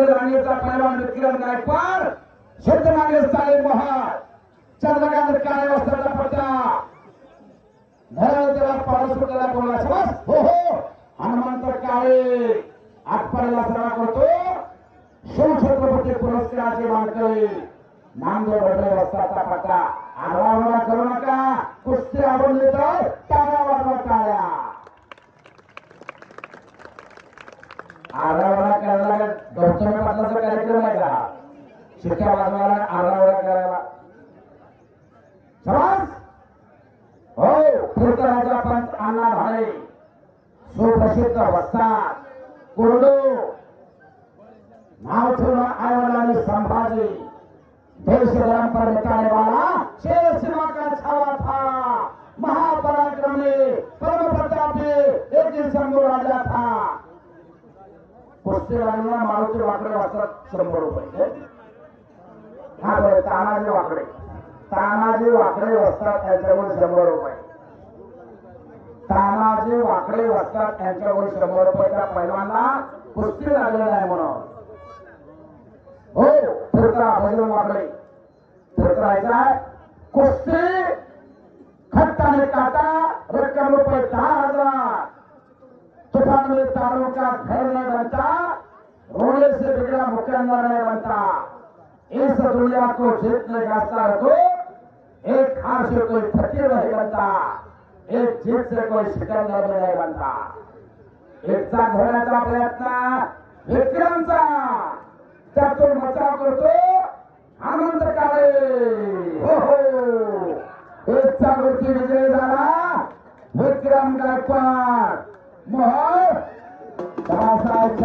कडे राणीचा पैलवान विक्रम म्हणजे गायकवाड शब्दमागे स्थाने महार चंद्रकांत काळे वस्त्राचा पट्टा धरला त्याला पाऊस बोला शबास! हो हो! हनुमंत काळे! आठपर्यंत सभा करतो! शिवछत्रपती पुरस्काराचे मानकरी! नामदेव भटले वस्त्राचा पट्टा आरावडा करू नका! कुस्ती आवडून देतो टाळ्या वाजवा टाळ्या! आरावडा करायला पाटलाचा कार्यक्रम आहे का शिक्क्या वाजवायला आरावडा करायला. समाज हो कीर्तनाचा पंच अण्णा भाडे सुप्रसिद्ध वस्ताद कोरडो. नाव ठेवलं आयोगाने संभाजी. देश धर्म पर मिटाने वाला शेर सिंह का छावा था महापराक्रमी परम प्रतापी एक दिन शंभू राजा था कुस्तीवाल्यांना मारुती वाकडे वाचतात शंभर रुपये. हा? बरं तानाजी वाकडे. तानाजी वाकडे वस्तात त्यांच्याकडून शंभर रुपये. तानाजी वाकडे वस्तात त्यांच्याकडून शंभर रुपयाच्या पैलवानला कुस्ती लागलेला आहे म्हणून. हो फिरता बजरंग वाकडे. फिरतायचा आहे. कुस्ती खट्टाने काटा रक्कम रुपये दहा हजार. तूफान में तारों का घर रोने से बिगड़ा मुकंदर नहीं बनता। इस दुनिया को जीतने का असर तो एक हार से कोई फकीर नहीं बनता। एक जीत से कोई सिकंदर नहीं बनता। एकचा घेण्याचा प्रयत्न विक्रमचा त्यातून बचाव करतो आनंद काळे हो हो। एकचा वरती विजय झाला विक्रम गायकवाड मोहर। ರಾಸಾಯನಿಕ